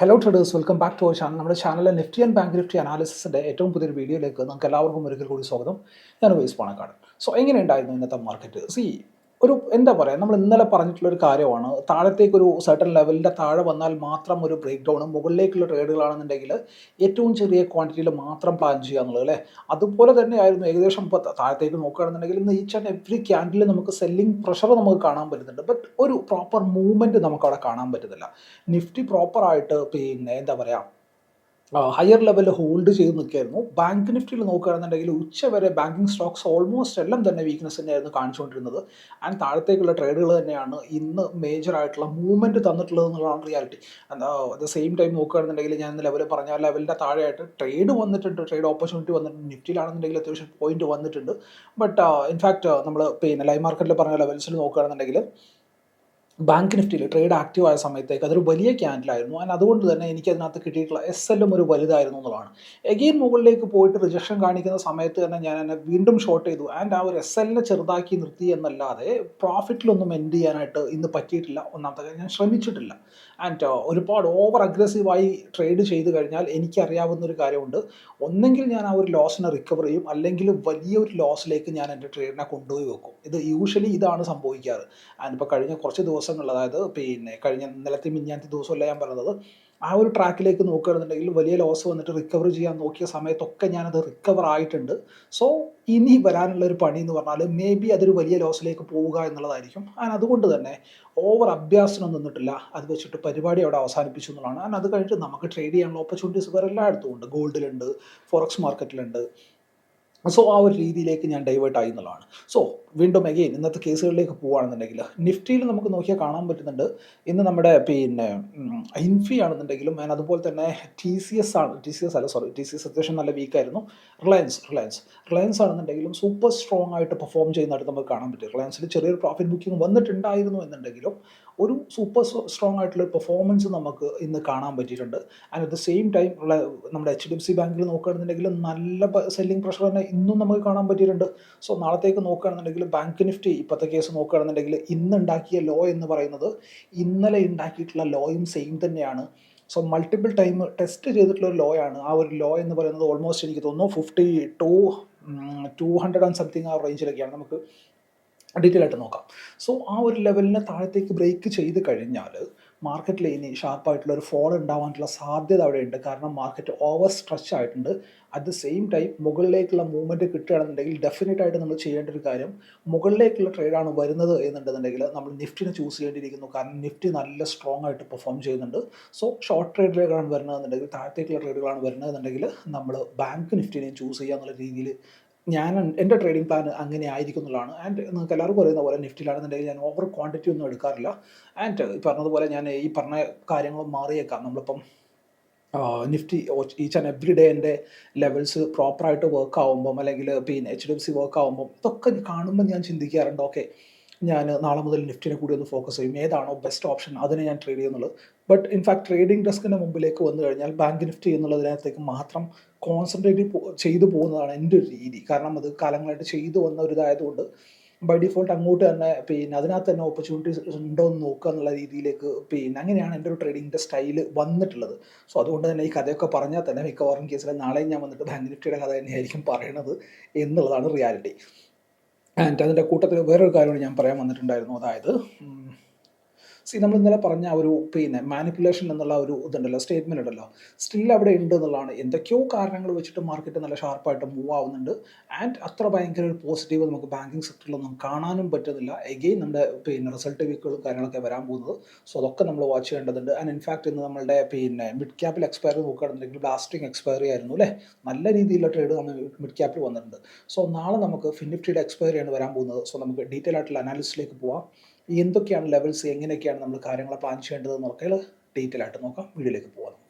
Hello traders welcome back to our channel നമ്മുടെ ചാനലിലെ Nifty and bank Nifty അനാലിസിസിന്റെ ഏറ്റവും പുതിയൊരു വീഡിയോയിലേക്ക് നമുക്ക് എല്ലാവർക്കും ഒരിക്കൽ കൂടി സ്വാഗതം. ഞാൻ വൈസ് പാണക്കാട് സോ എങ്ങനെ എങ്ങനെയുണ്ടായിരുന്നു ഇന്നത്തെ മാർക്കറ്റ് സി ഒരു എന്താ പറയുക നമ്മൾ ഇന്നലെ പറഞ്ഞിട്ടുള്ള ഒരു കാര്യമാണ്. താഴത്തേക്ക് ഒരു സർട്ടൺ ലെവലിന്റെ താഴെ വന്നാൽ മാത്രം ഒരു ബ്രേക്ക് ഡൗണും മുകളിലേക്കുള്ള ട്രേഡുകളാണെന്നുണ്ടെങ്കിൽ ഏറ്റവും ചെറിയ ക്വാണ്ടിറ്റിയിൽ മാത്രം പ്ലാൻ ചെയ്യുക എന്നുള്ളത് അല്ലേ? അതുപോലെ തന്നെയായിരുന്നു ഏകദേശം ഇപ്പോൾ താഴത്തേക്ക് നോക്കുകയാണെന്നുണ്ടെങ്കിൽ ഇന്ന് ഈച്ച് ആൻഡ് എവറി ക്യാൻഡിൽ നമുക്ക് സെല്ലിംഗ് പ്രഷർ നമുക്ക് കാണാൻ പറ്റുന്നുണ്ട്. ബട്ട് ഒരു പ്രോപ്പർ മൂവ്മെന്റ് നമുക്ക് അവിടെ കാണാൻ പറ്റുന്നില്ല. നിഫ്റ്റി പ്രോപ്പറായിട്ട് പിന്നെ എന്താ പറയുക ഹയർ ലെവലിൽ ഹോൾഡ് ചെയ്ത് നിൽക്കുകയായിരുന്നു. ബാങ്ക് നിഫ്റ്റിയിൽ നോക്കുകയാണെന്നുണ്ടെങ്കിൽ ഉച്ച വരെ ബാങ്കിങ് സ്റ്റോക്സ് ഓൾമോസ്റ്റ് എല്ലാം തന്നെ വീക്ക്നെസ് തന്നെയായിരുന്നു കാണിച്ചുകൊണ്ടിരുന്നത്. ആൻഡ് താഴത്തേക്കുള്ള ട്രേഡുകൾ തന്നെയാണ് ഇന്ന് മേജർ ആയിട്ടുള്ള മൂവ്മെന്റ് തന്നിട്ടുള്ളത് എന്നുള്ളതാണ് റിയാലിറ്റി അറ്റ് സെയിം ടൈം നോക്കുകയാണെന്നുണ്ടെങ്കിൽ ഞാൻ ഇന്ന് ലെവൽ പറഞ്ഞ ലെവലിന്റെ താഴെയായിട്ട് ട്രേഡ് വന്നിട്ടുണ്ട്. ട്രേഡ് ഓപ്പർച്യൂണിറ്റി വന്നിട്ടുണ്ട്. നിഫ്റ്റിയിലാണെന്നുണ്ടെങ്കിൽ അത്യാവശ്യം പോയിന്റ് വന്നിട്ടുണ്ട്. ബട്ട് ഇൻഫാക്റ്റ് നമ്മൾ പിന്നെ ലൈവ് മാർക്കറ്റിൽ പറഞ്ഞ ലെവൽസിൽ നോക്കുകയാണെന്നുണ്ടെങ്കിൽ ബാങ്ക് നിഫ്റ്റിയിൽ ട്രേഡ് ആക്റ്റീവ് ആയ സമയത്തേക്ക് അതൊരു വലിയ ക്യാൻഡിലായിരുന്നു ആൻഡ് അതുകൊണ്ട് തന്നെ എനിക്ക് അതിനകത്ത് കിട്ടിയിട്ടുള്ള എസ് എല്ലും ഒരു വലുതായിരുന്നു എന്നുള്ളതാണ്. എഗെയിൻ മുകളിലേക്ക് പോയിട്ട് റിജക്ഷൻ കാണിക്കുന്ന സമയത്ത് തന്നെ ഞാൻ എന്നെ വീണ്ടും ഷോർട്ട് ചെയ്തു. ആൻഡ് ആ ഒരു എസ് എല്ലിനെ ചെറുതാക്കി നിർത്തി എന്നല്ലാതെ പ്രോഫിറ്റിലൊന്നും എൻഡ് ചെയ്യാനായിട്ട് ഇന്ന് പറ്റിയിട്ടില്ല. ഒന്നാമത്തെ കാര്യം ഞാൻ ശ്രമിച്ചിട്ടില്ല. ആൻഡ് ഒരുപാട് ഓവർ അഗ്രസീവായി ട്രേഡ് ചെയ്ത് കഴിഞ്ഞാൽ എനിക്കറിയാവുന്ന ഒരു കാര്യമുണ്ട്. ഒന്നെങ്കിൽ ഞാൻ ആ ഒരു ലോസിനെ റിക്കവർ ചെയ്യും. അല്ലെങ്കിൽ വലിയൊരു ലോസിലേക്ക് ഞാൻ എന്റെ ട്രേഡിനെ കൊണ്ടുപോയി വെക്കും. ഇത് യൂഷ്വലി ഇതാണ് സംഭവിക്കാറ്. ആൻഡ് ഇപ്പോൾ കഴിഞ്ഞ കുറച്ച് ദിവസങ്ങൾ അതായത് പിന്നെ കഴിഞ്ഞ ഇന്നലത്തെ മിഞ്ഞാത്ത ദിവസമല്ല ഞാൻ പറഞ്ഞത്. ആ ഒരു ട്രാക്കിലേക്ക് നോക്കുകയാണെന്നുണ്ടെങ്കിൽ വലിയ ലോസ് വന്നിട്ട് റിക്കവർ ചെയ്യാൻ നോക്കിയ സമയത്തൊക്കെ ഞാനത് റിക്കവർ ആയിട്ടുണ്ട്. സോ ഇനി വരാനുള്ള ഒരു പണി എന്ന് പറഞ്ഞാൽ മേ ബി അതൊരു വലിയ ലോസിലേക്ക് പോവുക എന്നുള്ളതായിരിക്കും. ഞാൻ അതുകൊണ്ട് തന്നെ ഓവർ അഭ്യാസനം നിന്നിട്ടില്ല. അത് വെച്ചിട്ട് പരിപാടി അവിടെ അവസാനിപ്പിച്ചു എന്നുള്ളതാണ്. ഞാൻ അത് കഴിഞ്ഞിട്ട് നമുക്ക് ട്രേഡ് ചെയ്യാനുള്ള ഓപ്പർച്യൂണിറ്റീസ് വേറെ എല്ലായിടത്തും ഉണ്ട്. ഗോൾഡിലുണ്ട് ഫോറക്സ് മാർക്കറ്റിലുണ്ട് സോ ആ ഒരു രീതിയിലേക്ക് ഞാൻ ഡൈവേർട്ട് ആയി എന്നുള്ളതാണ്. സോ വീണ്ടും അഗെയിൻ ഇന്നത്തെ കേസുകളിലേക്ക് പോവുകയാണെന്നുണ്ടെങ്കിൽ നിഫ്റ്റിയിൽ നമുക്ക് നോക്കിയാൽ കാണാൻ പറ്റുന്നുണ്ട്. ഇന്ന് നമ്മുടെ പിന്നെ ഇൻഫി ആണെന്നുണ്ടെങ്കിലും ഞാൻ അതുപോലെ തന്നെ ടി സി എസ് ആണ്. ടി സി എസ് അല്ല സോറി ടി സി എസ് അത്യാവശ്യം നല്ല വീക്കായിരുന്നു റിലയൻസ് റിലയൻസ് റിലയൻസ് ആണെന്നുണ്ടെങ്കിലും സൂപ്പർ സ്ട്രോങ് ആയിട്ട് പെർഫോം ചെയ്യുന്നതായിട്ട് നമുക്ക് കാണാൻ പറ്റും. റിലയൻസിൽ ചെറിയൊരു പ്രോഫിറ്റ് ബുക്കിംഗ് വന്നിട്ടുണ്ടായിരുന്നു എന്നുണ്ടെങ്കിലും ഒരു സൂപ്പർ സ്ട്രോങ് ആയിട്ടുള്ള പെർഫോമൻസ് നമുക്ക് ഇന്ന് കാണാൻ പറ്റിയിട്ടുണ്ട്. And at the same time നമ്മുടെ എച്ച് ഡി എഫ് സി ബാങ്കിൽ നോക്കുകയാണെന്നുണ്ടെങ്കിൽ നല്ല സെല്ലിംഗ് പ്രഷർ തന്നെ ഇന്നും നമുക്ക് കാണാൻ പറ്റിയിട്ടുണ്ട്. സോ നാളത്തേക്ക് നോക്കുകയാണെന്നുണ്ടെങ്കിൽ ബാങ്ക് നിഫ്റ്റി ഇപ്പോഴത്തെ കേസ് നോക്കുകയാണെന്നുണ്ടെങ്കിൽ ഇന്ന് ഉണ്ടാക്കിയ ലോ എന്ന് പറയുന്നത് ഇന്നലെ ഉണ്ടാക്കിയിട്ടുള്ള ലോയും സെയിം തന്നെയാണ്. സോ മൾട്ടിപ്പിൾ ടൈം ടെസ്റ്റ് ചെയ്തിട്ടുള്ള ഒരു ലോ ആണ്. ആ ഒരു ലോ എന്ന് പറയുന്നത് ഓൾമോസ്റ്റ് എനിക്ക് തോന്നുന്നു fifty two two hundred and something ആ റേഞ്ചിലൊക്കെയാണ് നമുക്ക് ഡീറ്റെയിൽ ആയിട്ട് നോക്കാം. സോ ആ ഒരു ലെവലിനെ താഴത്തേക്ക് ബ്രേക്ക് ചെയ്ത് കഴിഞ്ഞാൽ മാർക്കറ്റിൽ ഇനി ഷാർപ്പായിട്ടുള്ള ഒരു ഫോൾ ഉണ്ടാവാനുള്ള സാധ്യത അവിടെ ഉണ്ട് കാരണം മാർക്കറ്റ് ഓവർ സ്ട്രെച്ച് ആയിട്ടുണ്ട്. അറ്റ് ദ സെയിം ടൈം മുകളിലേക്കുള്ള മൂവ്മെന്റ് കിട്ടുകയാണെന്നുണ്ടെങ്കിൽ ഡെഫിനറ്റ് ആയിട്ട് നമ്മൾ ചെയ്യേണ്ട ഒരു കാര്യം മുകളിലേക്കുള്ള ട്രേഡാണ് വരുന്നത് എന്നുണ്ടെന്നുണ്ടെങ്കിൽ നമ്മൾ നിഫ്റ്റിനെ ചൂസ് ചെയ്യേണ്ടിയിരിക്കുന്നു. കാരണം നിഫ്റ്റി നല്ല സ്ട്രോങ് ആയിട്ട് പെർഫോം ചെയ്യുന്നുണ്ട്. സോ ഷോർട്ട് ട്രേഡിലേക്കാണ് വരുന്നതെന്നുണ്ടെങ്കിൽ താഴത്തേക്കുള്ള ട്രേഡുകളാണ് വരുന്നതെന്നുണ്ടെങ്കിൽ നമ്മൾ ബാങ്ക് നിഫ്റ്റിനെയും ചൂസ് ചെയ്യുക എന്നുള്ള രീതിയിൽ ഞാൻ എന്റെ ട്രേഡിംഗ് പ്ലാൻ അങ്ങനെ ആയിരിക്കും എന്നുള്ളതാണ്. ആൻഡ് നിങ്ങൾക്ക് എല്ലാവർക്കും അറിയുന്ന പോലെ നിഫ്റ്റിയിലാണെന്നുണ്ടെങ്കിൽ ഞാൻ ഓവർ ക്വാണ്ടിറ്റി ഒന്നും എടുക്കാറില്ല. ആൻഡ് ഈ പറഞ്ഞതുപോലെ ഞാൻ ഈ പറഞ്ഞ കാര്യങ്ങൾ മാറിയേക്കാം. നമ്മളിപ്പം Nifty each and every day എന്റെ ലെവൽസ് പ്രോപ്പറായിട്ട് വർക്ക് ആകുമ്പം അല്ലെങ്കിൽ പിന്നെ H D F C work ആകുമ്പം ഇതൊക്കെ കാണുമ്പോൾ ഞാൻ ചിന്തിക്കാറുണ്ട്. ഓക്കെ ഞാൻ നാളെ മുതൽ നിഫ്റ്റിനെ കൂടി ഒന്ന് ഫോക്കസ് ചെയ്യും. ഏതാണോ ബെസ്റ്റ് ഓപ്ഷൻ അതിനെ ഞാൻ ട്രേഡ് ചെയ്യുന്നുള്ളത് ബട്ട് ഇൻഫാക്ട് ട്രേഡിംഗ് ഡെസ്കിന് മുമ്പിലേക്ക് വന്നു കഴിഞ്ഞാൽ ബാങ്ക് നിഫ്റ്റി എന്നുള്ളതിനകത്തേക്ക് മാത്രം കോൺസെൻട്രേറ്റ് ചെയ്തു പോകുന്നതാണ് എന്റെ ഒരു രീതി. കാരണം അത് കാലങ്ങളായിട്ട് ചെയ്തു വന്ന ഒരു ഇതായതുകൊണ്ട് ബൈ ഡിഫോൾട്ട് അങ്ങോട്ട് തന്നെ പിന്നെ അതിനകത്ത് തന്നെ ഓപ്പർച്യൂണിറ്റീസ് ഉണ്ടോ എന്ന് നോക്കുക എന്നുള്ള രീതിയിലേക്ക് പിന്നെ അങ്ങനെയാണ് എന്റെ ഒരു ട്രേഡിങ്ങിന്റെ സ്റ്റൈൽ വന്നിട്ടുള്ളത്. സോ അതുകൊണ്ട് തന്നെ ഈ കഥയൊക്കെ പറഞ്ഞാൽ തന്നെ മിക്കവാറും കേസിൽ നാളെയും ഞാൻ വന്നിട്ട് ബാങ്ക് നിഫ്റ്റിയുടെ കഥ തന്നെയായിരിക്കും പറയണത് എന്നുള്ളതാണ് റിയാലിറ്റി ആൻഡ് അതിന്റെ കൂട്ടത്തിൽ വേറൊരു കാര്യമാണ് ഞാൻ പറയാൻ വന്നിട്ടുണ്ടായിരുന്നു. അതായത് സി നമ്മൾ ഇന്നലെ പറഞ്ഞ ഒരു പിന്നെ മാനിപ്പുലേഷൻ എന്നുള്ള ഒരു ഇതുണ്ടല്ലോ സ്റ്റേറ്റ്മെന്റ് ഉണ്ടല്ലോ. സ്റ്റിൽ അവിടെ ഉണ്ട് എന്നുള്ളതാണ്. എന്തൊക്കെയോ കാരണങ്ങൾ വെച്ചിട്ട് മാർക്കറ്റ് നല്ല ഷാർപ്പായിട്ട് മൂവ് ആവുന്നുണ്ട്. ആൻഡ് അത്ര ഭയങ്കര ഒരു പോസിറ്റീവ് നമുക്ക് ബാങ്കിങ് സെക്ടറിലൊന്നും കാണാനും പറ്റുന്നില്ല. എഗെയിൻ നമ്മുടെ പിന്നെ റിസൾട്ട് വീക്കുകളും കാര്യങ്ങളൊക്കെ വരാൻ പോകുന്നത്. സോ അതൊക്കെ നമ്മൾ വാച്ച് ചെയ്യേണ്ടതുണ്ട്. ആൻഡ് ഇൻഫാക്ട് ഇന്ന് നമ്മുടെ പിന്നെ മിഡ് ക്യാപ്പിൽ എക്സ്പയറി നോക്കുകയാണെന്നുണ്ടെങ്കിൽ ലാസ്റ്റിംഗ് എക്സ്പയറി ആയിരുന്നു അല്ലേ? നല്ല രീതിയിലുള്ള ട്രേഡ് നമ്മൾ മിഡ് ക്യാപ്പിൽ വന്നിട്ടുണ്ട്. സോ നാളെ നമുക്ക് ഫിനിഫ്റ്റിയുടെ എക്സ്പയറിയാണ് വരാൻ പോകുന്നത്. സോ നമുക്ക് ഡീറ്റെയിൽ ആയിട്ടുള്ള അനാലിസിലേക്ക് പോവാം. എന്തൊക്കെയാണ് ലെവൽസ് എങ്ങനെയൊക്കെയാണ് നമ്മൾ കാര്യങ്ങളെ പ്ലാൻ ചെയ്യേണ്ടത് എന്നൊക്കെ ഡീറ്റെയിൽ ആയിട്ട് നോക്കാം. വീഡിയോയിലേക്ക് പോകാം നമുക്ക്.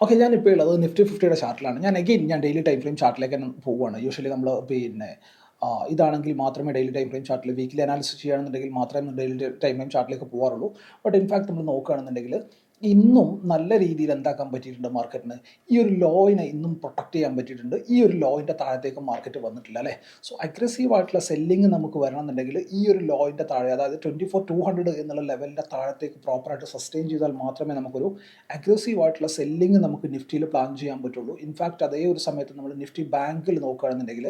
ഓക്കെ ഞാനിപ്പോൾ ഉള്ളത് നിഫ്റ്റി ഫിഫ്റ്റിയുടെ ചാർട്ടിലാണ് ഞാൻ എഗെയിൻ ഞാൻ ഡെയിലി ടൈം ഫ്രെയിം ചാർട്ടിലേക്ക് പോവുകയാണ്. യൂഷ്വലി നമ്മൾ പിന്നെ ഇതാണെങ്കിൽ മാത്രമേ ഡെയിലി ടൈം ഫ്രെയിം ചാർട്ടിൽ വീക്കിലി അനാലിസിസ് ചെയ്യുകയാണെന്നുണ്ടെങ്കിൽ മാത്രമേ ഡെയിലി ടൈം ഫ്രെയിം ചാർട്ടിലേക്ക് പോകാറുള്ളൂ ബട്ട് ഇൻഫാക്ട് നമ്മൾ നോക്കുകയാണെന്നുണ്ടെങ്കിൽ ഇന്നും നല്ല രീതിയിൽ എന്താക്കാൻ പറ്റിയിട്ടുണ്ട് മാർക്കറ്റിന് ഈ ഒരു ലോയിനെ ഇന്നും പ്രൊട്ടക്റ്റ് ചെയ്യാൻ പറ്റിയിട്ടുണ്ട്. ഈ ഒരു ലോയിന്റെ താഴത്തേക്ക് മാർക്കറ്റ് വന്നിട്ടില്ല അല്ലേ? സോ അഗ്രസീവ് ആയിട്ടുള്ള സെല്ലിങ് നമുക്ക് വരണമെന്നുണ്ടെങ്കിൽ ഈ ഒരു ലോയിന്റെ താഴെ അതായത് ട്വന്റി ഫോർ ടു ഹൺഡ്രഡ് എന്നുള്ള ലെവലിന്റെ താഴത്തേക്ക് പ്രോപ്പറായിട്ട് സസ്റ്റെയിൻ ചെയ്താൽ മാത്രമേ നമുക്കൊരു അഗ്രസീവ് ആയിട്ടുള്ള സെല്ലിങ് നമുക്ക് നിഫ്റ്റിയിൽ പ്ലാൻ ചെയ്യാൻ പറ്റുള്ളൂ. ഇൻഫാക്റ്റ് അതേ ഒരു സമയത്ത് നമ്മൾ നിഫ്റ്റി ബാങ്കിൽ നോക്കുകയാണെന്നുണ്ടെങ്കിൽ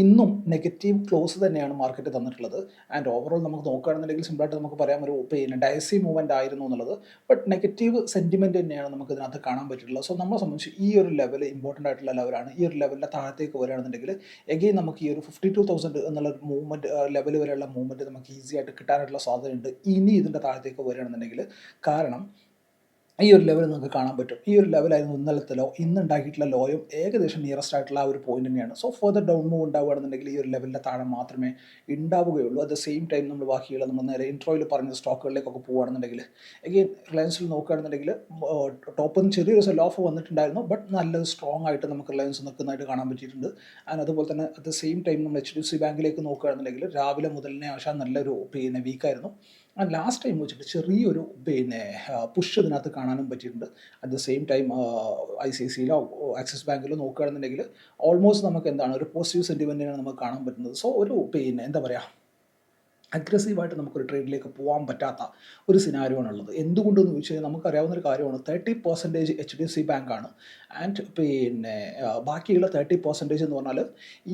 ഇന്നും നെഗറ്റീവ് ക്ലോസ് തന്നെയാണ് മാർക്കറ്റ് തന്നിട്ടുള്ളത്. ആൻഡ് ഓവറോൾ നമുക്ക് നോക്കുകയാണെന്നുണ്ടെങ്കിൽ സിമ്പിളായിട്ട് നമുക്ക് പറയാം ഒരു പിന്നെ ഡയസി മൂവ്മെന്റ് ആയിരുന്നു എന്നുള്ളത്. ബട്ട് നെഗറ്റീവ് സെന്റിമെന്റ് തന്നെയാണ് നമുക്ക് ഇതിനകത്ത് കാണാൻ പറ്റിയിട്ടുള്ളത്. സോ നമ്മളെ സംബന്ധിച്ച് ഈ ഒരു ലെവൽ ഇമ്പോർട്ടന്റ് ആയിട്ടുള്ള ലെവലാണ് ഈ ഒരു ലെവലിന്റെ താഴത്തേക്ക് വരികയാണെന്നുണ്ടെങ്കിൽ എഗെയിൻ നമുക്ക് ഈ ഒരു ഫിഫ്റ്റി ടു തൗസൻഡ് എന്നുള്ള മൂവ്മെന്റ് ലെവൽ വരെയുള്ള മൂവ്മെന്റ് നമുക്ക് ഈസി ആയിട്ട് കിട്ടാനായിട്ടുള്ള സാധ്യതയുണ്ട്. ഇനി ഇതിന്റെ താഴത്തേക്ക് വരികയാണെന്നുണ്ടെങ്കിൽ കാരണം ഈ ഒരു ലെവൽ നിങ്ങൾക്ക് കാണാൻ പറ്റും. ഈ ഒരു ലെവലായിരുന്നു ഇന്നലത്തെ ലോ ഇന്ന് ഉണ്ടാക്കിയിട്ടുള്ള ലോയും ഏകദേശം നിയറസ്റ്റ് ആയിട്ടുള്ള ആ ഒരു പോയിന്റ് തന്നെയാണ്. സോ ഫർദർ ഡൗൺ മൂവ് ഉണ്ടാവുകയാണെന്നുണ്ടെങ്കിൽ ഈ ഒരു ലെവലിന്റെ താഴെ മാത്രമേ ഉണ്ടാവുകയുള്ളൂ. അറ്റ് ദ സെയിം ടൈം നമ്മൾ ബാക്കിയുള്ള നമ്മൾ നേരെ ഇൻട്രോയിൽ പറഞ്ഞ സ്റ്റോക്കുകളിലേക്കൊക്കെ പോകുകയാണെന്നുണ്ടെങ്കിൽ എഗെയിൻ റിലയൻസിൽ നോക്കുകയാണെന്നുണ്ടെങ്കിൽ ടോപ്പിൽ നിന്ന് ചെറിയൊരു സെൽ ഓഫ് വന്നിട്ടുണ്ടായിരുന്നു. ബട്ട് നല്ല സ്ട്രോങ് ആയിട്ട് നമുക്ക് റിലയൻസ് നിൽക്കുന്നതായിട്ട് കാണാൻ പറ്റിയിട്ടുണ്ട്. ആൻഡ് അതുപോലെ തന്നെ അറ്റ് ദ സെയിം ടൈം നമ്മൾ എച്ച് ഡി എഫ് സി ബാങ്കിലേക്ക് നോക്കുകയാണെന്നുണ്ടെങ്കിൽ രാവിലെ മുതലിനെ ആശാൻ നല്ലൊരു പിന്നെ വീക്കായിരുന്നു ലാസ്റ്റ് ടൈം വെച്ചിട്ട് ചെറിയൊരു പിന്നെ പുഷ് ഇതിനകത്ത് കാണാനും പറ്റിയിട്ടുണ്ട്. At the same time I C സിയിലോ axis ബാങ്കിലോ നോക്കുകയാണെന്നുണ്ടെങ്കിൽ ഓൾമോസ്റ്റ് നമുക്ക് എന്താണ് ഒരു പോസിറ്റീവ് സെന്റിമെന്റിനാണ് നമുക്ക് കാണാൻ പറ്റുന്നത്. സോ ഒരു പിന്നെ എന്താ പറയുക അഗ്രസീവായിട്ട് നമുക്കൊരു ട്രേഡിലേക്ക് പോകാൻ പറ്റാത്ത ഒരു സിനാരിയോണുള്ളത് എന്തുകൊണ്ടെന്ന് ചോദിച്ചു കഴിഞ്ഞാൽ നമുക്കറിയാവുന്ന ഒരു കാര്യമാണ് thirty percentage H D F C ബാങ്കാണ് ആൻഡ് പിന്നെ ബാക്കിയുള്ള തേർട്ടി പെർസെന്റേജ് എന്ന് പറഞ്ഞാൽ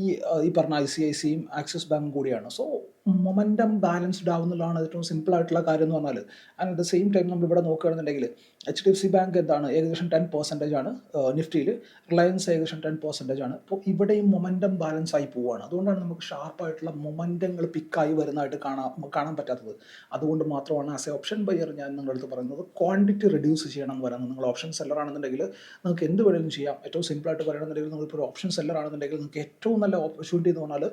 ഈ ഈ പറഞ്ഞ ഐ സി ഐ സിയും ആക്സിസ് ബാങ്കും കൂടിയാണ്. സോ മൊമെന്റം ബാലൻസ്ഡ് ആവുന്നതാണ് ഏറ്റവും സിമ്പിൾ ആയിട്ടുള്ള കാര്യം എന്ന് പറഞ്ഞാൽ and at the same time നമ്മൾ ഇവിടെ നോക്കുകയാണെന്നുണ്ടെങ്കിൽ H D F C bank എന്താണ് ഏകദേശം ടെൻ പെർസെന്റേജ് ആണ് നിഫ്റ്റിയിൽ റിലയൻസ് ഏകദേശം ടെൻ പെർസെന്റേജ് ആണ്. അപ്പോൾ ഇവിടെയും മൊമെന്റം ബാലൻസ് ആയി പോവുകയാണ് അതുകൊണ്ടാണ് നമുക്ക് ഷാർപ്പായിട്ടുള്ള മൊമെന്റങ്ങൾ പിക്കായി വരുന്നതായിട്ട് കാണാൻ കാണാൻ പറ്റാത്തത്. അതുകൊണ്ട് മാത്രമാണ് ആസ് എ ഓപ്ഷൻ ബയർ ഞാൻ നിങ്ങളുടെ അടുത്ത് പറയുന്നത് ക്വാണ്ടിറ്റി റെഡ്യൂസ് ചെയ്യണം എന്ന് പറയുന്നത് നിങ്ങൾ ഓപ്ഷൻ സെല്ലർ ആണെന്നുണ്ടെങ്കിൽ നിങ്ങൾക്ക് എന്ത് വേണമെങ്കിലും ചെയ്യാം. ഏറ്റവും സിമ്പിളായിട്ട് പറയണമെന്നുണ്ടെങ്കിൽ നിങ്ങളിപ്പോൾ ഒരു ഓപ്ഷൻ സെല്ലർ ആണെന്നുണ്ടെങ്കിൽ നിങ്ങൾക്ക് ഏറ്റവും നല്ല ഓപ്പർച്യൂണിറ്റി എന്ന് പറഞ്ഞാൽ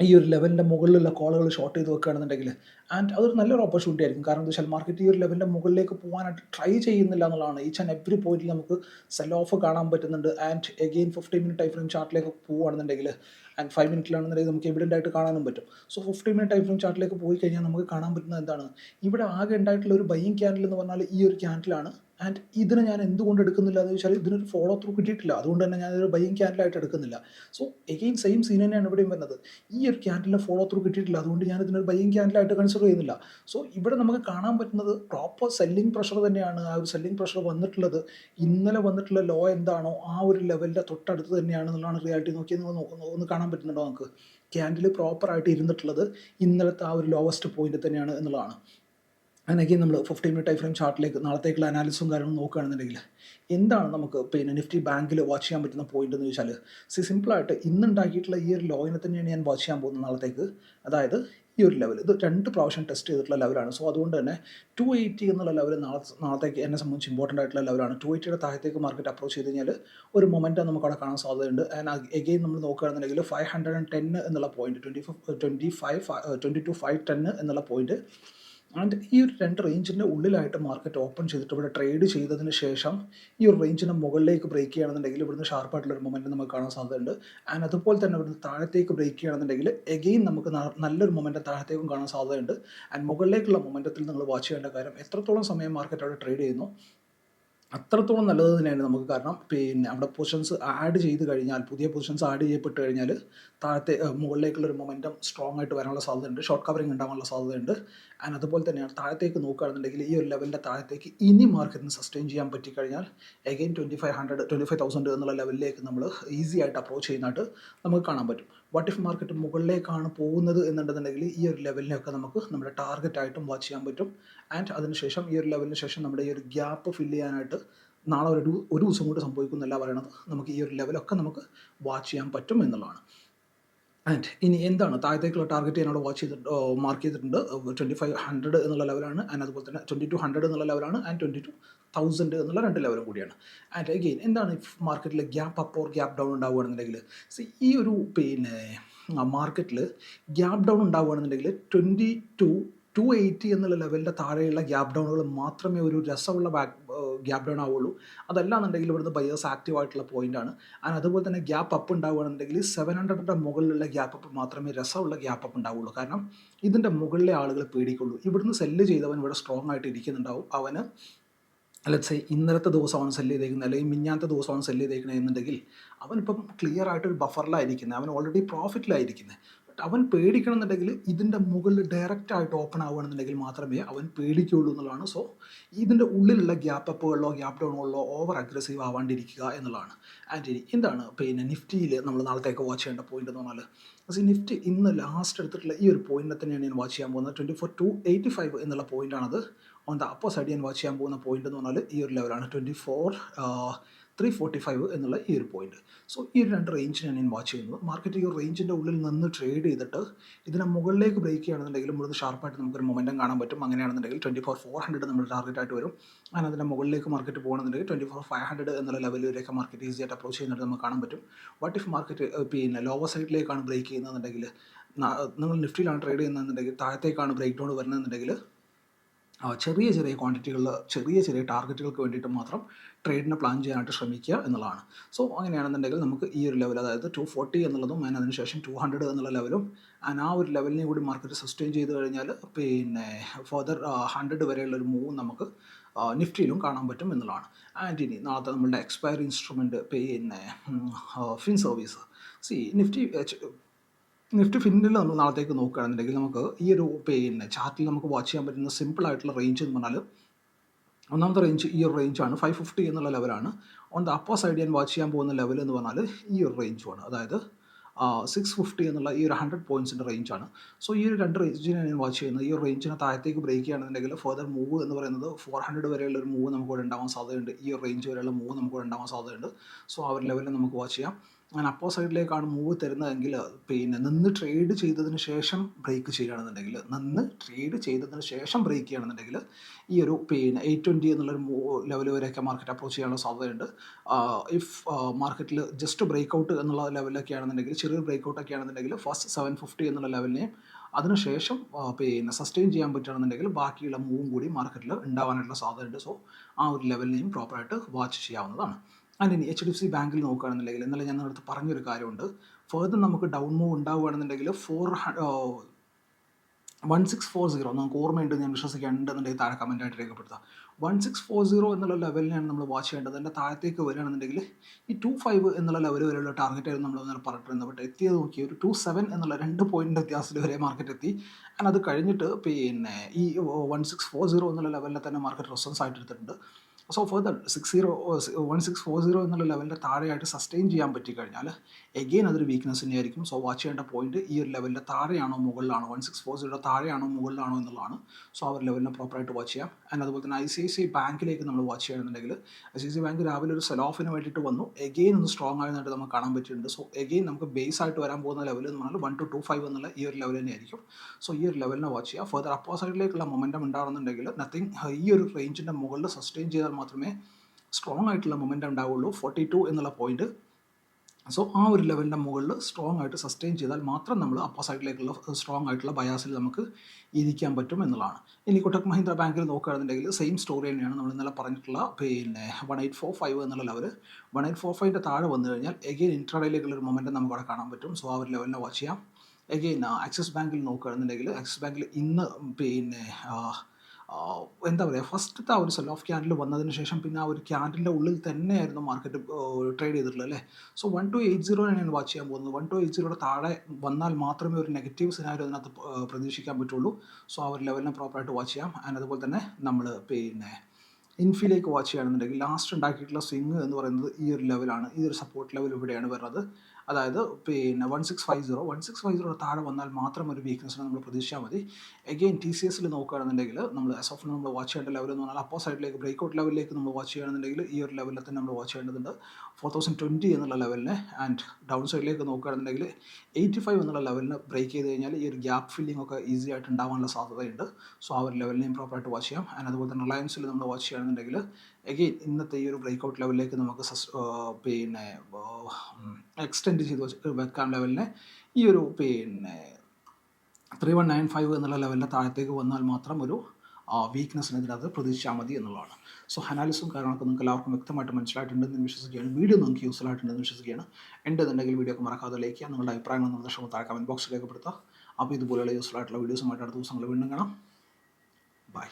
ഈ ഒരു ലെവലിന്റെ മുകളിലുള്ള കോളുകൾ ഷോർട്ട് ചെയ്ത് വെക്കുകയാണെന്നുണ്ടെങ്കിൽ ആൻഡ് അതൊരു നല്ലൊരു ഓപ്പർച്യൂണിറ്റി ആയിരിക്കും. കാരണം എന്താ വെച്ചാൽ മാർക്കറ്റ് ഈ ഒരു ലെവലിന്റെ മുകളിലേക്ക് പോകാനായിട്ട് ട്രൈ ചെയ്യുന്നില്ല എന്നുള്ളതാണ്. ഈച്ച് ആൻഡ് എവറി പോയിന്റിൽ നമുക്ക് സെൽ ഓഫ് കാണാൻ പറ്റുന്നുണ്ട്. And again fifty minute time frame ചാർട്ടിലേക്ക് പോവുകയാണെന്നുണ്ടെങ്കിൽ ആൻഡ് ഫൈവ് മിനിറ്റിലാണെന്നുണ്ടെങ്കിൽ നമുക്ക് എവിഡന്റ് ആയിട്ട് കാണാനും പറ്റും. So fifty minute time frame ചാർട്ടിലേക്ക് പോയി കഴിഞ്ഞാൽ നമുക്ക് കാണാൻ പറ്റുന്നത് എന്താണ്? ഇവിടെ ആകെ ഉണ്ടായിട്ടുള്ള ഒരു ബൈയിങ് ക്യാൻഡിൽ എന്ന് പറഞ്ഞാൽ ഈ ഒരു ക്യാൻഡിലാണ് ആൻഡ് ഇതിന് ഞാൻ എന്തുകൊണ്ട് എടുക്കുന്നില്ല എന്ന് ചോദിച്ചാൽ ഇതിനൊരു ഫോളോ ത്രൂ കിട്ടിയിട്ടില്ല. അതുകൊണ്ട് തന്നെ ഞാനൊരു ബൈയിങ് ക്യാൻഡിലായിട്ട് എടുക്കുന്നില്ല. സോ എഗെയിൻ സെയിം സീൻ തന്നെയാണ് ഇവിടെയും വരുന്നത്. ഈ ഒരു ക്യാൻഡിലിന് ഫോളോ ത്രൂ കിട്ടിയിട്ടില്ല. അതുകൊണ്ട് ഞാൻ ഇതിനൊരു ബൈയിങ് ക്യാൻഡിലായിട്ട് കൺസിഡർ ചെയ്യുന്നില്ല. സോ ഇവിടെ നമുക്ക് കാണാൻ പറ്റുന്നത് പ്രോപ്പർ സെല്ലിംഗ് പ്രഷർ തന്നെയാണ്. ആ ഒരു സെല്ലിംഗ് പ്രഷർ വന്നിട്ടുള്ളത് ഇന്നലെ വന്നിട്ടുള്ള ലോ എന്താണോ ആ ഒരു ലെവലിന്റെ തൊട്ടടുത്ത് തന്നെയാണ് എന്നുള്ളതാണ് റിയാലിറ്റി നോക്കി ഒന്ന് കാണാൻ പറ്റുന്നുണ്ടോ നമുക്ക് ക്യാൻഡിൽ പ്രോപ്പറായിട്ട് ഇരുന്നിട്ടുള്ളത് ഇന്നലത്തെ ആ ഒരു ലോവസ്റ്റ് പോയിന്റ് തന്നെയാണ് എന്നുള്ളതാണ്. അങ്ങനെയൊക്കെ നമ്മൾ ഫിഫ്റ്റീൻ മിനിറ്റ് ടൈം ഫ്രെയിം ചാർട്ടിലേക്ക് നാളത്തേക്കുള്ള അനാലിസും കാര്യങ്ങളും നോക്കുകയാണെന്നുണ്ടെങ്കിൽ എന്താണ് നമുക്ക് പിന്നെ നിഫ്റ്റി ബാങ്കിൽ വാച്ച് ചെയ്യാൻ പറ്റുന്ന പോയിന്റ് എന്ന് ചോദിച്ചാൽ സി സിമ്പിളായിട്ട് ഇന്നുണ്ടാക്കിയിട്ടുള്ള ഈ ഒരു ലോയിനെ തന്നെയാണ് ഞാൻ വാച്ച് ചെയ്യാൻ പോകുന്നത് നാളത്തേക്ക്. അതായത് ഈ ഒരു ലെവൽ ഇത് രണ്ട് പ്രാവശ്യം ടെസ്റ്റ് ചെയ്തിട്ടുള്ള ലെവലാണ് സോ അതുകൊണ്ട് തന്നെ ടു എയ്റ്റി എന്നുള്ള ലെവൽ നാളെ നാളത്തേക്ക് എന്നെ സംബന്ധിച്ച് ഇമ്പോർട്ടന്റ് ആയിട്ടുള്ള ലെവലാണ് ടു എയ്റ്റിയുടെ താഴത്തേക്ക് മാർക്കറ്റ് അപ്രോച്ച് ചെയ്ത് കഴിഞ്ഞാൽ ഒരു മൊമെന്റം നമുക്ക് അവിടെ കാണാൻ സാധ്യതയുണ്ട്. ആൻഡ് എഗെയിൻ നമ്മൾ നോക്കുകയാണെന്നുണ്ടെങ്കിൽ ഫൈവ് ഹൺഡ്രഡ് ആൻഡ് ടെൻ എന്നുള്ള point twenty twenty five twenty two five ten എന്നുള്ള പോയിന്റ് ആൻഡ് ഈ ഒരു രണ്ട് റേഞ്ചിന്റെ ഉള്ളിലായിട്ട് മാർക്കറ്റ് ഓപ്പൺ ചെയ്തിട്ട് ഇവിടെ ട്രേഡ് ചെയ്തതിന് ശേഷം ഈ ഒരു റേഞ്ചിന്റെ മുകളിലേക്ക് ബ്രേക്ക് ചെയ്യുകയാണെന്നുണ്ടെങ്കിൽ ഇവിടുന്ന് ഷാർപ്പായിട്ടുള്ള ഒരു മൊമെന്റ് നമുക്ക് കാണാൻ സാധ്യതയുണ്ട്. ആൻഡ് അതുപോലെ തന്നെ ഇവിടുന്ന് താഴത്തേക്ക് ബ്രേക്ക് ചെയ്യുകയാണെന്നുണ്ടെങ്കിൽ എഗെയിൻ നമുക്ക് നല്ലൊരു മൊമെന്റ് താഴത്തേക്കും കാണാൻ സാധ്യതയുണ്ട്. ആൻഡ് മുകളിലേക്കുള്ള മൊമെന്റത്തിൽ നിങ്ങൾ വാച്ച് ചെയ്യേണ്ട കാര്യം എത്രത്തോളം സമയം മാർക്കറ്റ് അവിടെ ട്രേഡ് ചെയ്യുന്നു? അത്രത്തോളം നല്ലത് തന്നെയാണ് നമുക്ക് കാരണം പിന്നെ അവിടെ പൊസിഷൻസ് ആഡ് ചെയ്ത് കഴിഞ്ഞാൽ പുതിയ പൊസിഷൻസ് ആഡ് ചെയ്യപ്പെട്ട് കഴിഞ്ഞാൽ താഴത്തെ മുകളിലേക്കുള്ള ഒരു മൊമെന്റം സ്ട്രോങ് ആയിട്ട് വരാനുള്ള സാധ്യതയുണ്ട്. ഷോർട്ട് കവറിങ് ഉണ്ടാകാനുള്ള സാധ്യതയുണ്ട്. ആൻഡ് അതുപോലെ തന്നെയാണ് താഴത്തേക്ക് നോക്കുകയാണെന്നുണ്ടെങ്കിൽ ഈ ഒരു ലെവലിന്റെ താഴത്തേക്ക് ഇനി മാർക്കറ്റിന് സസ്റ്റെയിൻ ചെയ്യാൻ പറ്റിക്കഴിഞ്ഞാൽ again twenty five hundred twenty five thousand എന്നുള്ള ലെവലിലേക്ക് നമ്മൾ ഈസി ആയിട്ട് അപ്രോച്ച് ചെയ്യുന്നതായിട്ട് നമുക്ക് കാണാൻ പറ്റും. വാട്ട് ഇഫ് മാർക്കറ്റ് മുകളിലേക്കാണ് പോകുന്നത് എന്നുണ്ടെന്നുണ്ടെങ്കിൽ ഈ ഒരു ലെവലിനെയൊക്കെ നമുക്ക് നമ്മുടെ ടാർഗറ്റ് ആയിട്ടും വാച്ച് ചെയ്യാൻ പറ്റും. ആൻഡ് അതിനുശേഷം ഈ ഒരു ലെവലിന് ശേഷം നമ്മുടെ ഈ ഒരു ഗ്യാപ്പ് ഫില്ല് ചെയ്യാനായിട്ട് നാളെ ഒരു ഒരു ദിവസം കൊണ്ട് സംഭവിക്കുന്നല്ല പറയണത്. നമുക്ക് ഈ ഒരു ലെവലൊക്കെ നമുക്ക് വാച്ച് ചെയ്യാൻ പറ്റും എന്നുള്ളതാണ്. ആൻഡ് ഇനി എന്താണ് താഴത്തേക്കുള്ള ടാർഗറ്റ് ഞാനവിടെ വാച്ച് ചെയ്തിട്ട് മാർക്ക് ചെയ്തിട്ടുണ്ട്. ട്വന്റി ഫൈവ് ഹൺഡ്രഡ് എന്നുള്ള ലെവലാണ് ആൻഡ് അതുപോലെ തന്നെ ട്വന്റി ടു ഹൺഡ്രഡ് എന്നുള്ള ലെവലാണ് ആൻഡ് ട്വന്റി ടു തൗസൻഡ് എന്നുള്ള രണ്ട് ലെവലും കൂടിയാണ്. ആൻഡ് അഗെയിൻ എന്താണ് മാർക്കറ്റിൽ gap up or gap down ഉണ്ടാവുകയാണെന്നുണ്ടെങ്കിൽ ഈ ഒരു പിന്നെ മാർക്കറ്റിൽ ഗ്യാപ്പ് ഡൗൺ ഉണ്ടാവുകയാണെന്നുണ്ടെങ്കിൽ ട്വന്റി ടു ടു എയ്റ്റി എന്നുള്ള ലെവലിന്റെ താഴെയുള്ള ഗ്യാപ് ഡൗണുകൾ മാത്രമേ ഒരു രസമുള്ള ബാക്ക് ഗ്യാപ് ഡൗൺ ആവുള്ളൂ. അതല്ലാന്നുണ്ടെങ്കിൽ ഇവിടുന്ന് ബയേഴ്സ് ആക്റ്റീവ് ആയിട്ടുള്ള പോയിന്റ് ആണ്. ആൻഡ് അതുപോലെ തന്നെ ഗ്യാപ്പ് അപ്പ് ഉണ്ടാവുകയാണെന്നുണ്ടെങ്കിൽ സെവൻ ഹൺഡ്രഡിന്റെ മുകളിലുള്ള ഗ്യാപ്പ് അപ്പ് മാത്രമേ രസമുള്ള ഗ്യാപ്പ് അപ്പ് ഉണ്ടാവുള്ളൂ. കാരണം ഇതിന്റെ മുകളിലെ ആളുകൾ പേടിക്കുള്ളൂ. ഇവിടുന്ന് സെല്ല് ചെയ്തവൻ ഇവിടെ സ്ട്രോങ് ആയിട്ട് ഇരിക്കുന്നുണ്ടാവും. അവന് ലെറ്റ്സ് സേ ഇന്നലത്തെ ദിവസമാണ് സെല്ല് ചെയ്തേക്കുന്നത് അല്ലെങ്കിൽ മിഞ്ഞാത്ത ദിവസമാണ് സെല്ല് ചെയ്തേക്കുന്നത് എന്നുണ്ടെങ്കിൽ അവനിപ്പം ക്ലിയർ ആയിട്ട് ആയിട്ടൊരു ബഫറിലായിരിക്കുന്നത് അവൻ ഓൾറെഡി പ്രോഫിറ്റിലായിരിക്കുന്നത് അവൻ പേടിക്കണം എന്നുണ്ടെങ്കിൽ ഇതിന്റെ മുകളിൽ ഡയറക്റ്റ് ആയിട്ട് ഓപ്പൺ ആവുകയാണെന്നുണ്ടെങ്കിൽ മാത്രമേ അവൻ പേടിക്കുള്ളൂ എന്നുള്ളതാണ്. സോ ഇതിന്റെ ഉള്ളിലുള്ള ഗ്യാപ്പ് അപ്പുകളിലോ ഗ്യാപ്പ് ഡൗണുകളിലോ ഓവർ അഗ്രസീവ് ആവാണ്ടിരിക്കുക എന്നുള്ളതാണ്. ആൻഡ് ഇനി എന്താണ്? പിന്നെ നിഫ്റ്റിയിൽ നമ്മൾ നാളത്തേക്ക് വാച്ച് ചെയ്യേണ്ട പോയിന്റ് എന്ന് പറഞ്ഞാൽ പക്ഷേ നിഫ്റ്റി ഇന്ന് ലാസ്റ്റ് എടുത്തിട്ടുള്ള ഈ ഒരു പോയിന്റിനെ തന്നെയാണ് ഞാൻ വാച്ച് ചെയ്യാൻ പോകുന്നത്. Twenty four two eighty five എന്നുള്ള പോയിന്റാണത് ഓൺ ദ അപ്പോ സൈഡ് ഞാൻ വാച്ച് ചെയ്യാൻ പോകുന്ന പോയിന്റ് എന്ന് പറഞ്ഞാൽ ഈ ഒരു ലെവലാണ് twenty four three forty five എന്നുള്ള ഈ ഒരു പോയിന്റ് സോ ഈ ഒരു രണ്ട് റേഞ്ചിനാണ് ഞാൻ വാച്ച് ചെയ്യുന്നത്. മാർക്കറ്റ് ഈ ഒരു റേഞ്ചിന്റെ ഉള്ളിൽ നിന്ന് ട്രേഡ് ചെയ്തിട്ട് ഇതിനെ മുകളിലേക്ക് ബ്രേക്ക് ചെയ്യുകയാണെന്നുണ്ടെങ്കിൽ ഇവിടുന്ന് ഷാർപ്പായിട്ട് നമുക്കൊരു മൊമെന്റം കാണാൻ പറ്റും. അങ്ങനെയാണെന്നുണ്ടെങ്കിൽ ട്വന്റി ഫോർ ഫോർ ഹൺഡ്രഡ് നമ്മൾ ടാർഗറ്റ് ആയിട്ട് വരും. അങ്ങനെ അതിന്റെ മുകളിലേക്ക് മാർക്കറ്റ് പോകണമെന്നുണ്ടെങ്കിൽ ട്വന്റി ഫോർ ഫൈവ് ഹൺഡ്രഡ് എന്നുള്ള ലെവലിലേക്ക് മാർക്കറ്റ് ഈസി ആയിട്ട് അപ്രോച്ച് ചെയ്യുന്നത് നമുക്ക് കാണാൻ പറ്റും. വാട്ട് ഇഫ് മാർക്കറ്റ് പിന്നെ ലോവർ സൈഡിലേക്കാണ് ബ്രേക്ക് ചെയ്യുന്നതെന്നുണ്ടെങ്കിൽ നിങ്ങൾ നിഫ്റ്റിയിലാണ് ട്രേഡ് ചെയ്യുന്നതെന്നുണ്ടെങ്കിൽ താഴത്തേക്കാണ് ബ്രേക്ക് ഡൗൺ വരുന്നതെന്നുണ്ടെങ്കിൽ ചെറിയ ചെറിയ ക്വാണ്ടിറ്റികളിൽ ചെറിയ ചെറിയ ടാർഗറ്റുകൾക്ക് വേണ്ടിയിട്ട് മാത്രം ട്രേഡിനെ പ്ലാൻ ചെയ്യാനായിട്ട് ശ്രമിക്കുക എന്നുള്ളതാണ്. സോ അങ്ങനെയാണെന്നുണ്ടെങ്കിൽ നമുക്ക് ഈ ഒരു ലെവൽ അതായത് ടു ഫോർട്ടി എന്നുള്ളതും ആൻഡ് അതിനുശേഷം ടു ഹൺഡ്രഡ് എന്നുള്ള ലെവലും ആൻഡ് ആ ഒരു ലെവലിനെ കൂടി മാർക്കറ്റ് സസ്റ്റെയിൻ ചെയ്ത് കഴിഞ്ഞാൽ പിന്നെ ഫർദർ ഹൺഡ്രഡ് വരെയുള്ള ഒരു മൂവ് നമുക്ക് നിഫ്റ്റിയിലും കാണാൻ പറ്റും എന്നുള്ളതാണ്. ആൻഡ് ഇനി നാളത്തെ നമ്മളുടെ എക്സ്പയർ ഇൻസ്ട്രുമെന്റ് പിന്നെ fin service C Nifty Nifty ഫിന്നിൽ നമ്മൾ നാളത്തേക്ക് നോക്കുകയാണെന്നുണ്ടെങ്കിൽ നമുക്ക് ഈ ഒരു പിന്നെ ചാർട്ടിൽ നമുക്ക് വാച്ച് ചെയ്യാൻ പറ്റുന്ന സിമ്പിൾ ആയിട്ടുള്ള റേഞ്ച് എന്ന് പറഞ്ഞാൽ ഒന്നാമത്തെ റേഞ്ച് ഈ ഒരു റേഞ്ചാണ് ഫൈവ് ഫിഫ്റ്റി എന്നുള്ള ലെവലാണ് ഓൺ ദ അപ്പർ സൈഡ് ഞാൻ വാച്ച് ചെയ്യാൻ പോകുന്ന ലെവൽ എന്ന് പറഞ്ഞാൽ ഈ ഒരു റേഞ്ചുമാണ് അതായത് സിക്സ് ഫിഫ്റ്റി എന്നുള്ള ഈ ഒരു ഹൺഡ്രഡ് പോയിന്റ്സിന്റെ റേഞ്ചാണ് സോ ഈ ഒരു രണ്ട് റേഞ്ചിനാണ് ഞാൻ വാച്ച് ചെയ്യുന്നത്. ഈ ഒരു റേഞ്ചിനെ താഴത്തേക്ക് ബ്രേക്ക് ചെയ്യുകയാണെന്നുണ്ടെങ്കിൽ ഫർദർ മൂവ് എന്ന് പറയുന്നത് ഫോർ ഹൺഡ്രഡ് വരെയുള്ള ഒരു മൂവ് നമുക്ക് ഇവിടെ ഉണ്ടാവാൻ സാധ്യതയുണ്ട്. ഈ ഒരു റേഞ്ച് വരെയുള്ള മൂവ് നമുക്ക് ഇവിടെ ഉണ്ടാവാൻ സാധ്യതയുണ്ട്. സോ ആ ഒരു ലെവലിൽ നമുക്ക് വാച്ച് ചെയ്യാം. അങ്ങനെ അപ്പോ സൈഡിലേക്കാണ് മൂവ് തരുന്നതെങ്കിൽ പിന്നെ നിന്ന് ട്രേഡ് ചെയ്തതിന് ശേഷം ബ്രേക്ക് ചെയ്യുകയാണെന്നുണ്ടെങ്കിൽ നിന്ന് ട്രേഡ് ചെയ്തതിന് ശേഷം ബ്രേക്ക് ചെയ്യുകയാണെന്നുണ്ടെങ്കിൽ ഈ ഒരു പിന്നെ എയ്റ്റ് ട്വന്റി എന്നുള്ളൊരു ലെവൽ വരെയൊക്കെ മാർക്കറ്റ് അപ്രോച്ച് ചെയ്യാനുള്ള സാധ്യതയുണ്ട്. ഇഫ് മാർക്കറ്റിൽ ജസ്റ്റ് ബ്രേക്ക് ഔട്ട് എന്നുള്ള ലെവലൊക്കെ ആണെന്നുണ്ടെങ്കിൽ ചെറിയൊരു ബ്രേക്ക് ഔട്ട് ഒക്കെ ആണെന്നുണ്ടെങ്കിൽ ഫസ്റ്റ് സെവൻ ഫിഫ്റ്റി എന്നുള്ള ലെവലിനെയും അതിനുശേഷം പിന്നെ സസ്റ്റെയിൻ ചെയ്യാൻ പറ്റുകയാണെന്നുണ്ടെങ്കിൽ ബാക്കിയുള്ള മൂവും കൂടി മാർക്കറ്റിൽ ഉണ്ടാവാനായിട്ടുള്ള സാധ്യതയുണ്ട്. സോ ആ ഒരു ലെവലിനെയും പ്രോപ്പറായിട്ട് വാച്ച് ചെയ്യാവുന്നതാണ്. ആൻഡ് ഇനി എച്ച് ഡി എഫ് സി ബാങ്കിൽ നോക്കുകയാണെന്നുണ്ടെങ്കിൽ ഇന്നലെ ഞാൻ നിങ്ങളടുത്ത് പറഞ്ഞൊരു കാര്യമുണ്ട്. ഫർദർ നമുക്ക് down move ഉണ്ടാവുകയാണെന്നുണ്ടെങ്കിൽ four one six four zero നമുക്ക് ഓർമ്മയുണ്ട് ഞാൻ വിശ്വസിക്കുന്നുണ്ടെന്നുണ്ടെങ്കിൽ താഴെ കമന്റായിട്ട് രേഖപ്പെടുത്താം. വൺ സിക്സ് ഫോർ സീറോ എന്നുള്ള ലെവലിനാണ് നമ്മൾ വാച്ച് ചെയ്യേണ്ടത്. അതിന്റെ താഴത്തേക്ക് വരികയാണെന്നുണ്ടെങ്കിൽ ഈ ടു ഫൈവ് എന്നുള്ള ലെവൽ വരെയുള്ള ടാർഗറ്റ് ആയിരുന്നു നമ്മൾ ഇന്നലെ പറഞ്ഞിട്ടുണ്ട് ബട്ട് എത്തിയത് നോക്കി ഒരു ടു സെവൻ എന്നുള്ള രണ്ട് പോയിന്റ് വ്യത്യാസത്തിൽ വരെ മാർക്കറ്റ് എത്തി. ആൻഡ് അത് കഴിഞ്ഞിട്ട് പിന്നെ ഈ വൺ സിക്സ് ഫോർ സീറോ എന്നുള്ള ലെവലിൽ തന്നെ മാർക്കറ്റ് റെസ്പോൺസ് ആയിട്ട് എടുത്തിട്ടുണ്ട്. So further six zero one six four zero എന്നുള്ള ലെവലിന്റെ താഴെയായിട്ട് സസ്റ്റെയിൻ ചെയ്യാൻ പറ്റിക്കഴിഞ്ഞാൽ എഗെയിൻ അതൊരു വീക്ക്നെസ് തന്നെയായിരിക്കും. സോ വാച്ച് ചെയ്യേണ്ട പോയിന്റ് ഈ ഒരു ലെവലിന്റെ താഴെയാണോ മുകളിലാണോ? വൺ സിക്സ് ഫോർ സീറോ താഴെയാണോ മുകളിലാണോ എന്നുള്ളതാണ് സോ ആ ഒരു ലെവലിനെ പ്രോപ്പറായിട്ട് വാച്ച് ചെയ്യാം. ആൻഡ് അതുപോലെ തന്നെ ഐ സി ഐ സി ബാങ്കിലേക്ക് നമ്മൾ വാച്ച് ചെയ്യണമെന്നുണ്ടെങ്കിൽ I C I C bank രാവിലെ ഒരു സെൽ ഓഫിന് വേണ്ടിയിട്ട് വന്നു. എഗെയിൻ ഒന്ന് സ്ട്രോങ് ആയതായിട്ട് നമുക്ക് കാണാൻ പറ്റിയിട്ടുണ്ട് സോ എഗെയിൻ നമുക്ക് ബേസ് ആയിട്ട് വരാൻ പോകുന്ന ലെവൽ എന്ന് പറഞ്ഞാൽ വൺ ടു ടു ഫൈവ് എന്നുള്ള ഈ ഒരു ലെവൽ തന്നെയായിരിക്കും. സോ ഈ ഒരു ലെവലിനെ വാച്ച് ചെയ്യുക. ഫർദർ അപ്പോ സൈഡിലേക്കുള്ള മൊമെന്റം ഉണ്ടാകുന്നുണ്ടെങ്കിൽ നത്തിങ് ഈ ഒരു റേഞ്ചിന്റെ മുകളിൽ സസ്റ്റെയിൻ ചെയ്താൽ മാത്രമേ സ്ട്രോങ് ആയിട്ടുള്ള മൊമെന്റം ഉണ്ടാവുള്ളൂ ഫോർട്ടി ടു എന്നുള്ള പോയിന്റ് സോ ആ ഒരു ലെവലിന്റെ മുകളിൽ സ്ട്രോങ് ആയിട്ട് സസ്റ്റെയിൻ ചെയ്താൽ മാത്രം നമ്മൾ അപ്പർ സൈഡിലേക്കുള്ള സ്ട്രോങ് ആയിട്ടുള്ള ബയാസിൽ നമുക്ക് ഇരിക്കാൻ പറ്റും എന്നുള്ളതാണ്. ഇനി കൊട്ടക് മഹീന്ദ്ര ബാങ്കിൽ നോക്കുകയാണെന്നുണ്ടെങ്കിൽ സെയിം സ്റ്റോറി തന്നെയാണ് നമ്മൾ ഇന്നലെ പറഞ്ഞിട്ടുള്ള പിന്നെ വൺ എയ്റ്റ് ഫോർ ഫൈവ് എന്നുള്ള ലെവൽ വൺ എയ്റ്റ് ഫോർ ഫൈവിന്റെ താഴെ വന്നു കഴിഞ്ഞാൽ എഗെയിൻ ഇൻട്രാഡേയിലേക്കുള്ള ഒരു മൊമെന്റം നമുക്ക് അവിടെ കാണാൻ പറ്റും. സോ ആ ഒരു ലെവലിനെ വാച്ച് ചെയ്യാം. എഗെയിൻ ആക്സിസ് ബാങ്കിൽ നോക്കുകയാണെന്നുണ്ടെങ്കിൽ ആക്സിസ് ബാങ്കിൽ ഇന്ന് പിന്നെ എന്താ പറയുക ഫസ്റ്റത്തെ ആ ഒരു സെൽ ഓഫ് ക്യാൻഡിൽ വന്നതിന് ശേഷം പിന്നെ ആ ഒരു ക്യാൻഡിലിന്റെ ഉള്ളിൽ തന്നെയായിരുന്നു മാർക്കറ്റ് ട്രേഡ് ചെയ്തിട്ടുള്ളത് അല്ലേ? സോ വൺ ടു എയ്റ്റ് സീറോയാണ് ഞാൻ വാച്ച് ചെയ്യാൻ പോകുന്നത്. വൺ ടു എയ്റ്റ് സീറോയുടെ താഴെ വന്നാൽ മാത്രമേ ഒരു നെഗറ്റീവ് സിനാരിയോ അതിനകത്ത് പ്രതീക്ഷിക്കാൻ പറ്റുള്ളൂ. സോ ആ ഒരു ലെവലിനെ പ്രോപ്പറായിട്ട് വാച്ച് ചെയ്യാം. ആൻഡ് അതുപോലെ തന്നെ നമ്മൾ പിന്നെ ഇൻഫിലേക്ക് വാച്ച് ചെയ്യുകയാണെന്നുണ്ടെങ്കിൽ ലാസ്റ്റ് ഉണ്ടാക്കിയിട്ടുള്ള സ്വിങ് എന്ന് പറയുന്നത് ഈ ഒരു ലെവലാണ് ഈ ഒരു സപ്പോർട്ട് ലെവൽ ഇവിടെയാണ് വരുന്നത്. അതായത് പിന്നെ one six five zero one six five zero താഴെ വന്നാൽ മാത്രം ഒരു വീക്ക്നെസ്സിനെ നമ്മൾ പ്രതീക്ഷിച്ചാൽ മതി. എഗെയിൻ ടി സി എസിൽ നോക്കുകയാണെന്നുണ്ടെങ്കിൽ നമ്മൾ എസ് എഫ് നമ്മൾ വാച്ച് ചെയ്യേണ്ട ലെവൽ എന്ന് പറഞ്ഞാൽ അപ്പോ സൈഡിലേക്ക് ബ്രേക്ക് ഔട്ട് ലെവലിലേക്ക് നമ്മൾ വാച്ച് ചെയ്യുകയാണെന്നുണ്ടെങ്കിൽ ഈ ഒരു ലെവലിൽ തന്നെ നമ്മൾ വാച്ച് ചെയ്യേണ്ടതുണ്ട്. ഫോർ തൗസൻഡ് ട്വന്റി എന്നുള്ള ലെവലിനെ ആൻഡ് ഡൗൺ സൈഡിലേക്ക് നോക്കുകയാണെന്നുണ്ടെങ്കിൽ എയ്റ്റി ഫൈവ് എന്നുള്ള ലെവലിന് ബ്രേക്ക് ചെയ്ത് കഴിഞ്ഞാൽ ഈ ഒരു ഗ്യാപ്പ് ഫില്ലിംഗ് ഒക്കെ ഈസി ആയിട്ട് ഉണ്ടാവാനുള്ള സാധ്യതയുണ്ട്. സോ ആ ഒരു ലെവലിനെയും പ്രോപ്പറായിട്ട് വാച്ച് ചെയ്യാം. ആൻഡ് അതുപോലെ തന്നെ റിലയൻസിൽ നമ്മൾ വാച്ച് ചെയ്യുകയാണെന്നുണ്ടെങ്കിൽ എഗെയിൻ ഇന്നത്തെ ഈ ഒരു ബ്രേക്ക്ഔട്ട് ലെവലിലേക്ക് നമുക്ക് പിന്നെ എക്സ്റ്റെൻഡ് ചെയ്ത് വെച്ച് വെക്കാൻ ലെവലിനെ ഈ ഒരു പിന്നെ ത്രീ വൺ നയൻ ഫൈവ് എന്നുള്ള ലെവലിന്റെ താഴത്തേക്ക് വന്നാൽ മാത്രം ഒരു വീക്ക്നെസ്സിന് ഇതിനകത്ത് പ്രതീക്ഷിച്ചാൽ മതി എന്നുള്ളതാണ്. സോ അനാലിസും കാര്യങ്ങളൊക്കെ നിങ്ങൾക്ക് എല്ലാവർക്കും വ്യക്തമായിട്ട് മനസ്സിലായിട്ടുണ്ടെന്ന് വിശ്വസിക്കുകയാണ്. വീഡിയോ നിങ്ങൾക്ക് യൂസ്ഫുൾ ആയിട്ടുണ്ടെന്ന് വിശ്വസിക്കുകയാണ്. ഉണ്ടെന്നുണ്ടെങ്കിൽ വീഡിയോ ഒക്കെ മറക്കാതെ ലൈക്ക് ചെയ്യാം നിങ്ങളുടെ അഭിപ്രായങ്ങൾ നിർദ്ദേശങ്ങൾ താഴെ കമന്റ് ബോക്സിൽ രേഖപ്പെടുത്തുക. അപ്പോൾ ഇതുപോലെയുള്ള യൂസ്ഫുൾ ആയിട്ടുള്ള വീഡിയോസുമായിട്ട് അടുത്ത ദിവസങ്ങൾ വീണ്ടും കാണാം. ബൈ